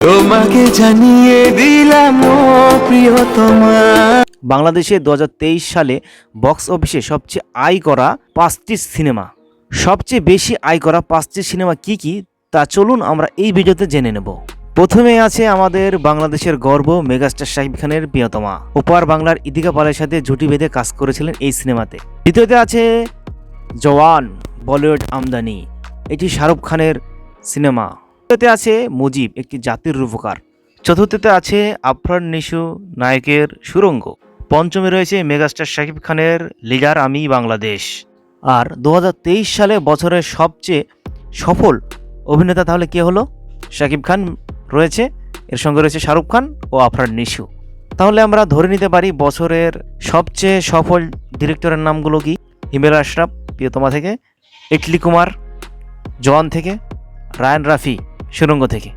তোমাকে জানিয়ে দিলাম প্রিয়তমা। বাংলাদেশে দু হাজার তেইশ সালে বক্স অফিসে সবচেয়ে আয় করা পাঁচটি সিনেমা। সবচেয়ে বেশি আয় করা পাঁচটি সিনেমা কি কি? তা চলুন আমরা এই ভিডিওতে জেনে নেব। প্রথমে আছে আমাদের বাংলাদেশের গর্ব মেগাস্টার শাহিব খানের প্রিয়তমা। ওপার বাংলার ইদিকা পালের সাথে জুটি বেঁধে কাজ করেছিলেন এই সিনেমাতে। দ্বিতীয়তে আছে জওয়ান বলিউড আমদানি। এটি শাহরুখ খানের সিনেমা। তৃতীয়তে আছে মুজিব, একটি জাতির রূপকার। চতুর্থতে আছে আফরান নিশু, নায়কের সুরঙ্গ। পঞ্চমে রয়েছে মেগাস্টার শাকিব খানের লিডার আমি বাংলাদেশ। আর দু হাজার তেইশ সালে বছরের সবচেয়ে সফল অভিনেতা তাহলে কে হলো? শাকিব খান রয়েছে, এর সঙ্গে রয়েছে শাহরুখ খান ও আফরান নিশু। তাহলে আমরা ধরে নিতে পারি বছরের সবচেয়ে সফল ডিরেক্টরের নামগুলো কি? হিমেল আশরাফ, প্রিয়তমা থেকে, ইটলি কুমার জওয়ান থেকে, রায়ান রাফি। সুরঙ্গ থেকে